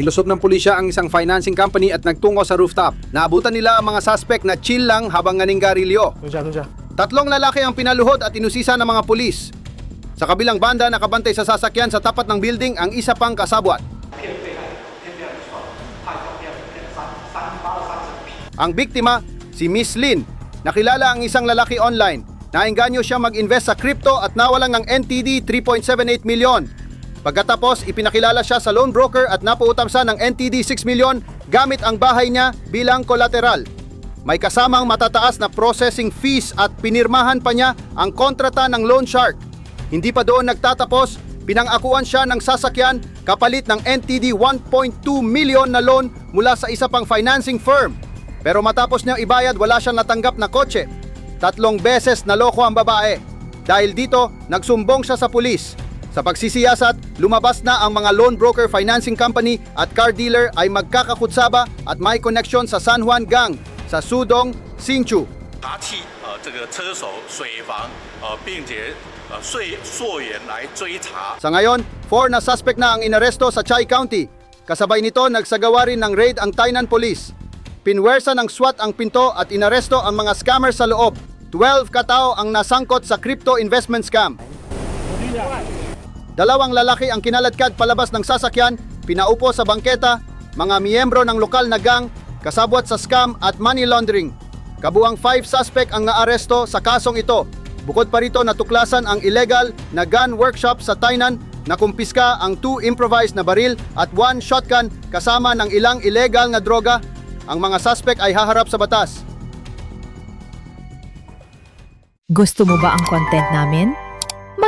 Nilusob ng pulisya ang isang financing company at nagtungo sa rooftop. Naabutan nila ang mga suspect na chill lang habang naninggarilyo. Doon siya. Tatlong lalaki ang pinaluhod at inusisa ng mga pulis. Sa kabilang banda, nakabantay sa sasakyan sa tapat ng building ang isa pang kasabwat. Ang biktima, si Miss Lin. Nakilala ang isang lalaki online. Nainganyo siya mag-invest sa crypto at nawalan ng NTD 3.78 milyon. Pagkatapos, ipinakilala siya sa loan broker at napautamsa ng NTD 6 milyon gamit ang bahay niya bilang collateral. May kasamang matataas na processing fees at pinirmahan pa niya ang kontrata ng loan shark. Hindi pa doon nagtatapos, pinangakuan siya ng sasakyan kapalit ng NTD 1.2 milyon na loan mula sa isa pang financing firm. Pero matapos niyang ibayad, wala siyang natanggap na kotse. Tatlong beses naloko ang babae. Dahil dito, nagsumbong siya sa pulis. Sa pagsisiyasat, lumabas na ang mga loan broker financing company at car dealer ay magkakakutsaba at may koneksyon sa San Juan Gang sa Sudong, Sinchu. 查替呃这个车手水房呃，并且呃税溯源来追查 Sa ngayon, four na suspect na ang inaresto sa Chai County. Kasabay nito, nagsagawa rin ng raid ang Tainan Police. Pinwersa ng SWAT ang pinto at inaresto ang mga scammer sa loob. 12 katao ang nasangkot sa crypto investment scam. Dalawang lalaki ang kinaladkad palabas ng sasakyan, pinaupo sa bangketa, mga miyembro ng lokal na gang, kasabwat sa scam at money laundering. Kabuang 5 suspect ang naaresto sa kasong ito. Bukod pa rito natuklasan ang illegal na gun workshop sa Tainan na kumpiska ang 2 improvised na baril at 1 shotgun kasama ng ilang illegal na droga. Ang mga suspect ay haharap sa batas. Gusto mo ba ang content namin?